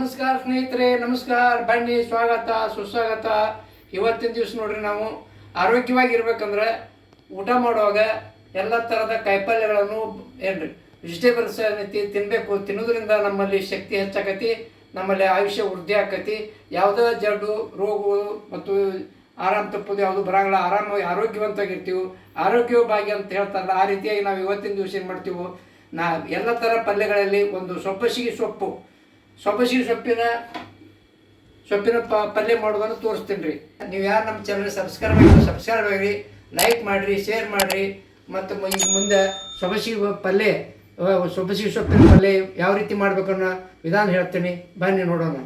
ನಮಸ್ಕಾರ ಸ್ನೇಹಿತರೆ, ನಮಸ್ಕಾರ. ಬನ್ನಿ, ಸ್ವಾಗತ, ಸುಸ್ವಾಗತ. ಇವತ್ತಿನ ದಿವಸ ನೋಡ್ರಿ ನಾವು ಆರೋಗ್ಯವಾಗಿ ಇರ್ಬೇಕಂದ್ರೆ ಊಟ ಮಾಡುವಾಗ ಎಲ್ಲ ಥರದ ಕಾಯಿಪಲ್ಯಗಳನ್ನು ಏನ್ರಿ ವೆಜಿಟೇಬಲ್ಸ್ ಏನೈತಿ ತಿನ್ನಬೇಕು ತಿನ್ನೋದ್ರಿಂದ ನಮ್ಮಲ್ಲಿ ಶಕ್ತಿ ಹೆಚ್ಚಾಕತಿ, ನಮ್ಮಲ್ಲಿ ಆಯುಷ್ಯ ವೃದ್ಧಿ ಆಕತಿ. ಯಾವುದೇ ಜಡ್ಡು ರೋಗಗಳು ಮತ್ತು ಆರಾಮ ತಪ್ಪೋದು ಯಾವುದು ಬರಂಗಿಲ್ಲ. ಆರಾಮವಾಗಿ ಆರೋಗ್ಯವಂತವಾಗಿರ್ತೀವಿ. ಆರೋಗ್ಯ ಭಾಗ್ಯ ಅಂತ ಹೇಳ್ತಾರಲ್ಲ, ಆ ರೀತಿಯಾಗಿ ನಾವು ಇವತ್ತಿನ ದಿವಸ ಏನು ಮಾಡ್ತೀವಿ, ನಾ ಎಲ್ಲ ಥರ ಪಲ್ಯಗಳಲ್ಲಿ ಒಂದು ಸೊಪ್ಪಸಿಗೆ ಸೊಪ್ಪು. ಸೊಪ್ಪಸಿಗೆ ಸೊಪ್ಪಿನ ಸೊಪ್ಪಿನ ಪ ಪಲ್ಯ ಮಾಡೋದನ್ನು ತೋರಿಸ್ತೀನಿ ರೀ. ನೀವು ಯಾರು ನಮ್ಮ ಚಾನಲ್ ಸಬ್ಸ್ಕ್ರೈಬ್ ಆಗಿ ಸಬ್ಸ್ಕ್ರೈಬ್ ಆಗಿರಿ ಲೈಕ್ ಮಾಡಿರಿ ಶೇರ್ ಮಾಡಿರಿ, ಮತ್ತು ಈಗ ಮುಂದೆ ಸೊಬಸಿ ಪಲ್ಯ ಸೊಬಸಿ ಸೊಪ್ಪಿನ ಪಲ್ಯ ಯಾವ ರೀತಿ ಮಾಡ್ಬೇಕನ್ನೋ ವಿಧಾನ ಹೇಳ್ತೀನಿ. ಬನ್ನಿ ನೋಡೋಣ.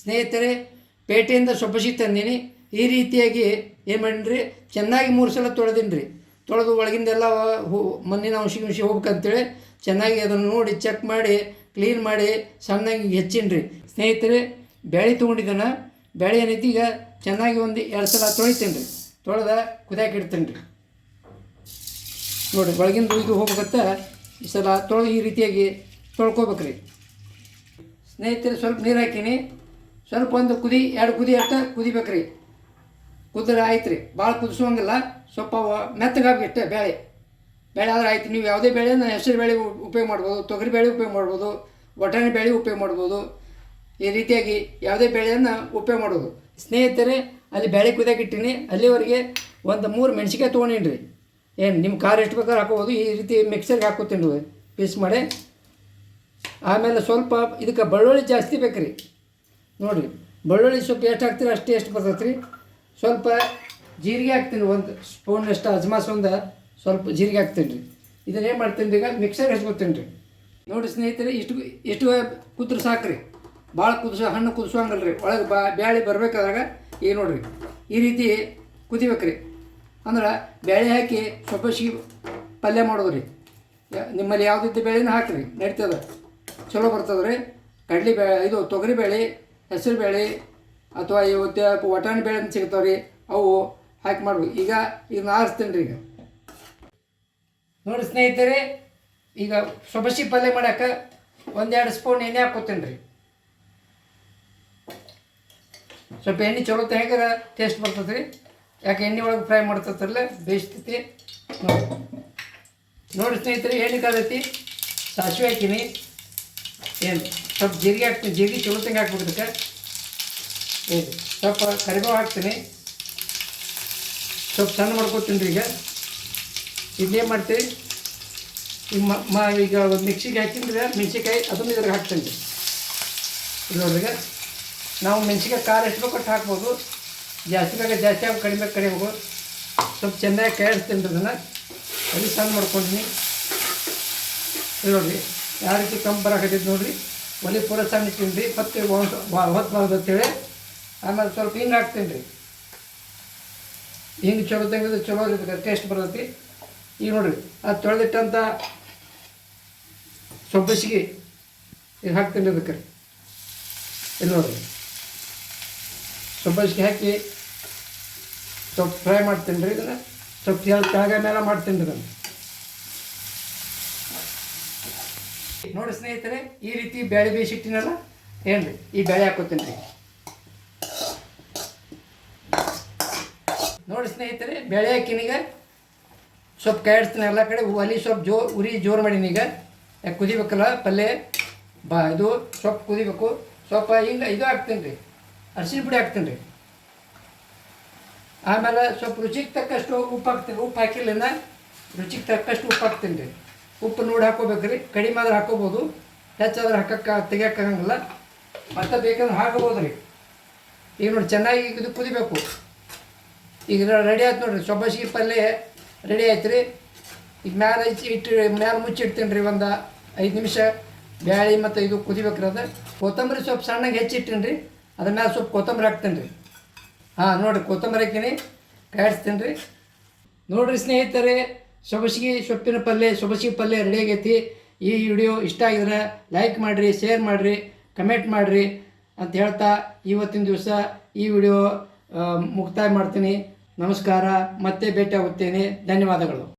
ಸ್ನೇಹಿತರೆ, ಪೇಟೆಯಿಂದ ಸೊಬಸಿ ತಂದೀನಿ. ಈ ರೀತಿಯಾಗಿ ಏನು ಮಾಡೀನಿ ಚೆನ್ನಾಗಿ ಮೂರು ಸಲ ತೊಳೆದೀನಿ ರೀ ತೊಳೆದು ಒಳಗಿಂದೆಲ್ಲ ಹೂ ಮಣ್ಣಿನ ಅಂಶ ಅಂಶ ಹೋಗ್ಬೇಕಂತೇಳಿ ಚೆನ್ನಾಗಿ ಅದನ್ನು ನೋಡಿ ಚೆಕ್ ಮಾಡಿ ಕ್ಲೀನ್ ಮಾಡಿ ಸಣ್ಣಗೆ ಹೆಚ್ಚಿನ್ರಿ. ರೀ ಸ್ನೇಹಿತರೆ ಬೆಳೆ ತೊಗೊಂಡಿದ್ದಾನೆ ಬೆಳೆ ಏನೈತಿ ಈಗ ಚೆನ್ನಾಗಿ ಒಂದು ಎರಡು ಸಲ ತೊಳಿತೀನಿ ರೀ ತೊಳೆದ ಕುದಿಯಾಕೆ ಇಡ್ತೀನಿ ರೀ ನೋಡಿ ಒಳಗಿಂದ ಇದು ಹೋಗ್ಬೇಕತ್ತ ಈ ಸಲ ತೊಳೆದು ಈ ರೀತಿಯಾಗಿ ತೊಳ್ಕೊಬೇಕು ರೀ ಸ್ನೇಹಿತರೆ, ಸ್ವಲ್ಪ ನೀರು ಹಾಕೀನಿ. ಸ್ವಲ್ಪ ಒಂದು ಕುದಿ, ಎರಡು ಕುದಿ ಅಷ್ಟ ಕುದಿಬೇಕ್ರಿ. ಕುದ್ರೆ ಆಯ್ತು ರೀ ಭಾಳ ಕುದಿಸುವಂಗಿಲ್ಲ. ಸ್ವಲ್ಪ ಮೆತ್ತಗಾಗಿಟ್ಟೆ ಬೇಳೆ. ಬೇಳೆ ಆದ್ರೆ ಆಯ್ತು. ನೀವು ಯಾವುದೇ ಬೇಳೆನ ಹೆಸರು ಬೇಳೆ ಉಪಯೋಗ ಮಾಡ್ಬೋದು. ತೊಗರಿ ಬೇಳೆ ಉಪಯೋಗ ಮಾಡ್ಬೋದು. ಬಟಾಣಿ ಬೇಳೆ ಉಪಯೋಗ ಮಾಡ್ಬೋದು. ಈ ರೀತಿಯಾಗಿ ಯಾವುದೇ ಬೇಳೆಯನ್ನು ಉಪಯೋಗ ಮಾಡೋದು. ಸ್ನೇಹಿತರೆ, ಅಲ್ಲಿ ಬೇಳೆ ಕುದಿಯಾಕಿಟ್ಟಿನಿ ಅಲ್ಲಿವರೆಗೆ ಒಂದು ಮೂರು ಮೆಣಸಿಕಾಯಿ ತೊಗೊಂಡಿನ್ರಿ. ಏನು ನಿಮ್ಮ ಖಾರ ಎಷ್ಟು ಬೇಕಾದ್ರೆ ಹಾಕೋಬೋದು. ಈ ರೀತಿ ಮಿಕ್ಸರ್ಗೆ ಹಾಕೋತೀನಿ ಪೀಸ್ ಮಾಡಿ. ಆಮೇಲೆ ಸ್ವಲ್ಪ ಇದಕ್ಕೆ ಬೆಳ್ಳುಳ್ಳಿ ಜಾಸ್ತಿ ಬೇಕು ರೀ ನೋಡಿರಿ. ಬೆಳ್ಳುಳ್ಳಿ ಸ್ವಲ್ಪ ಎಷ್ಟು ಹಾಕ್ತೀರಿ ಅಷ್ಟೇ ಎಷ್ಟು ಬರ್ತೈತೆ ರೀ ಸ್ವಲ್ಪ ಜೀರಿಗೆ ಹಾಕ್ತೀನಿ ಒಂದು ಸ್ಪೂನಷ್ಟು ಅಜ್ಮಾಸ್ ಒಂದು ಸ್ವಲ್ಪ ಜೀರಿಗೆ ಹಾಕ್ತೀನಿ ರೀ. ಇದನ್ನ ಏನು ಮಾಡ್ತೀನಿ ಈಗ ಮಿಕ್ಸರ್ ಹಚ್ಕೊತೀನಿ ರೀ. ನೋಡಿ ಸ್ನೇಹಿತರೆ, ಇಷ್ಟು ಇಷ್ಟು ಸಾಕು ರೀ ಭಾಳ ಕುದಿಸೋ ಹಣ್ಣು ಕುದಿಸೋಂಗಲ್ಲ ರೀ ಒಳಗೆ ಬಾ, ಬ್ಯಾಳೆ ಬರಬೇಕಾದಾಗ ಈ ನೋಡ್ರಿ, ಈ ರೀತಿ ಕುದಿಬೇಕು ರೀ ಅಂದ್ರೆ ಬೇಳೆ ಹಾಕಿ ಸೊಪ್ಪಸಿಗೆ ಪಲ್ಯ ಮಾಡೋದು ರೀ ನಿಮ್ಮಲ್ಲಿ ಯಾವುದಿದ್ದ ಬೇಳೆನ ಹಾಕಿರಿ, ನಡೀತದೆ. ಚಲೋ ಬರ್ತದೆ ರೀ ಕಡ್ಲಿ ಬೇಳೆ ಇದು ತೊಗರಿ ಬೇಳೆ ಹೆಸರು ಬೇಳೆ ಅಥವಾ ಇವತ್ತು ವಟಾಣಿ ಬೇಳೆ ಅಂತ ಸಿಗ್ತಾವೆ ರೀ ಅವು ಹಾಕಿ ಮಾಡ್ಬೇಕು. ಈಗ ಈಗ ಆರಿಸ್ತೀನಿ ರೀ ಈಗ. ನೋಡಿ ಸ್ನೇಹಿತರೆ, ಈಗ ಸೊಬಸಿ ಪಲ್ಯ ಮಾಡಕ ಒಂದೆರಡು ಸ್ಪೂನ್ ಎಣ್ಣೆ ಹಾಕೋತೀನಿ ರೀ. ಸ್ವಲ್ಪ ಎಣ್ಣೆ ಚಲೋ ಹೆಂಗಾರ ಟೇಸ್ಟ್ ಬರ್ತದೆ ರೀ ಯಾಕೆ ಎಣ್ಣೆ ಒಳಗೆ ಫ್ರೈ ಮಾಡ್ತೈತಲ್ಲ ಬೇಯಿಸ್ತೈತಿ ನೋಡಿ. ನೋಡಿ ಸ್ನೇಹಿತರೆ, ಎಣ್ಣೆ ಕಾದೈತಿ ಸಾಸಿವೆ ಹಾಕಿನಿ. ಏನು, ಸ್ವಲ್ಪ ಜೀರಿಗೆ ಹಾಕ್ತೀನಿ. ಜೀರಿಗೆ ಚಲೋ ತಂಗ ಹಾಕ್ಬೇಕು ಏನು ಸ್ವಲ್ಪ ಕರಿಬೇವು ಹಾಕ್ತೀನಿ. ಸ್ವಲ್ಪ ಸಣ್ಣ ಮಾಡ್ಕೊತೀನಿ ರೀ ಈಗ. ಇದೇನು ಮಾಡ್ತೀವಿ ಈಗ ಮ ಈಗ ಒಂದು ಮಿಕ್ಸಿಗೆ ಹಾಕಿದ್ರೆ ಮೆಣಸಿನ್ಕಾಯಿ, ಅದನ್ನು ಇದ್ರಾಗ ಹಾಕ್ತೀನಿ ರೀ. ಇದ್ರೊಳಗೆ ನಾವು ಮೆಣಸಿನ್ಕಾಯಿ ಖಾರ ಎಷ್ಟು ಬೇಕು ಅಷ್ಟು ಹಾಕ್ಬೋದು. ಜಾಸ್ತಿ ಬೇಕಾ ಜಾಸ್ತಿ ಹಾಕಿ ಕಡಿಮೆ ಕಡಿಬೇಕು ಸ್ವಲ್ಪ ಚೆನ್ನಾಗಿ ಕಾಯಿಸ್ತೀನಿ ರೀ ಅದನ್ನು. ಅದು ಸಣ್ಣ ಮಾಡ್ಕೊಂಡಿನಿ ಇದು ನೋಡಿರಿ ಯಾವ ರೀತಿ ಕಂಪರ್ ಹಾಕಿದ್ದು ನೋಡಿರಿ. ಒಲೆ ಪೂರ ಸಣ್ಣ ಇಟ್ಟಿನಿ ರೀ ಮತ್ತೆ ಹೊತ್ತು ಬರೋದು ಅಂತೇಳಿ ಆಮೇಲೆ ಸ್ವಲ್ಪ ಹಿಂಗೆ ಹಾಕ್ತೀನಿ ರೀ. ಹಿಂಗೆ ಚಲೋ ತೆಗೆದು ಚಲೋ ಟೇಸ್ಟ್ ಬರ್ತೈತಿ. ಈಗ ನೋಡಿರಿ ಅದು ತೊಳೆದಿಟ್ಟಂಥ ಸೊಬ್ಬಸಿಗೆ ಈಗ ಹಾಕ್ತೀನಿ ಅದಕ್ಕೆ ಇಲ್ಲಿ ನೋಡಿರಿ. ಸೊಬ್ಬಸಿಗೆ ಹಾಕಿ ಸ್ವಲ್ಪ ಫ್ರೈ ಮಾಡ್ತೀನಿ ರೀ ಇದನ್ನು. ಸ್ವಲ್ಪ ಕೆಳ ಕೆಳಗೆ ಮೇಲೆ ಮಾಡ್ತೀನಿ ರೀ ನಾನು ನೋಡಿ ಸ್ನೇಹಿತರೆ, ಈ ರೀತಿ ಬೇಳೆ ಬೇಯಿಸಿಟ್ಟಿನಲ್ಲ? ಏನು ರೀ ಈ ಬೇಳೆ ಹಾಕೋತೀನಿ ರೀ. ನೋಡಿ ಸ್ನೇಹಿತರೆ ಬೆಳೆ ಹಾಕಿನೀಗ ಸ್ವಲ್ಪ ಕಾಯಿಡ್ತೀನಿ ಎಲ್ಲ ಕಡೆ. ಒಲಿ ಸ್ವಲ್ಪ ಜೋ ಉರಿ ಜೋರು ಮಾಡೀನಿ ಈಗ. ಯಾಕೆ ಕುದಿಬೇಕಲ್ಲ? ಪಲ್ಯ ಬಾ, ಇದು ಸ್ವಲ್ಪ ಕುದಿಬೇಕು. ಸ್ವಲ್ಪ ಹಿಂಗೆ ಇದು ಹಾಕ್ತೀನಿ ರೀ. ಅರಿಶಿನ ಪುಡಿ ಹಾಕ್ತೀನಿ ರೀ. ಆಮೇಲೆ ಸ್ವಲ್ಪ ರುಚಿಗೆ ತಕ್ಕಷ್ಟು ಉಪ್ಪು ಹಾಕ್ತೀನಿ. ಉಪ್ಪು ಹಾಕಿಲ್ಲ ರುಚಿಗೆ ತಕ್ಕಷ್ಟು ಉಪ್ಪು ಹಾಕ್ತೀನಿ ರೀ. ಉಪ್ಪು ನೋಡಿ ಹಾಕೋಬೇಕು ರೀ. ಕಡಿಮೆ ಆದ್ರೆ ಹಾಕೋಬೋದು. ಹೆಚ್ಚಾದ್ರೆ ಹಾಕಕ್ಕೆ ತೆಗಿಯೋಕ್ಕಾಗಂಗಿಲ್ಲ ಮತ್ತೆ ಬೇಕಂದ್ರೆ ಹಾಕೋಬೋದು ರೀ. ಈಗ ನೋಡಿ, ಚೆನ್ನಾಗಿ ಇದು ಕುದಿಬೇಕು. ಈಗ ರೆಡಿ ಆಯ್ತು ನೋಡ್ರಿ ಸೊಬ್ಬಸಿಗೆ ಪಲ್ಯ ರೆಡಿ ಆಯ್ತು ರೀ ಈಗ ಮ್ಯಾಲೆ ಹಚ್ಚಿ ಇಟ್ಟು, ಮ್ಯಾಲೆ ಮುಚ್ಚಿಡ್ತೀನಿ ರೀ ಒಂದು ಐದು ನಿಮಿಷ. ಬ್ಯಾಳಿ ಮತ್ತು ಇದು ಕುದಿಬೇಕ್ರಿ ಅದು. ಕೊತ್ತಂಬರಿ ಸ್ವಲ್ಪ ಸಣ್ಣಗೆ ಹೆಚ್ಚಿಟ್ಟೀನಿ ರೀ ಅದ್ರ ಮ್ಯಾಲೆ ಸ್ವಲ್ಪ ಕೊತ್ತಂಬರಿ ಹಾಕ್ತೀನಿ ರೀ ಹಾಂ, ನೋಡಿರಿ, ಕೊತ್ತಂಬರಿ ಹಾಕಿನಿ ಕಾಯಿಸ್ತೀನಿ ರೀ ನೋಡಿರಿ ಸ್ನೇಹಿತರೆ ಸೊಬಸಿಗೆ ಸೊಪ್ಪಿನ ಪಲ್ಯ ಸೊಬಸಿಗೆ ಪಲ್ಯ ರೆಡಿ ಆಗೈತಿ. ಈ ವಿಡಿಯೋ ಇಷ್ಟ ಆಗಿದ್ರೆ ಲೈಕ್ ಮಾಡಿರಿ ಶೇರ್ ಮಾಡಿರಿ ಕಮೆಂಟ್ ಮಾಡಿರಿ ಅಂತ ಹೇಳ್ತಾ ಇವತ್ತಿನ ದಿವಸ ಈ ವಿಡಿಯೋ ಮುಕ್ತಾಯ ಮಾಡ್ತೀನಿ. ನಮಸ್ಕಾರ. ಮತ್ತೆ ಭೇಟಿಯಾಗುತ್ತೇನೆ. ಧನ್ಯವಾದಗಳು.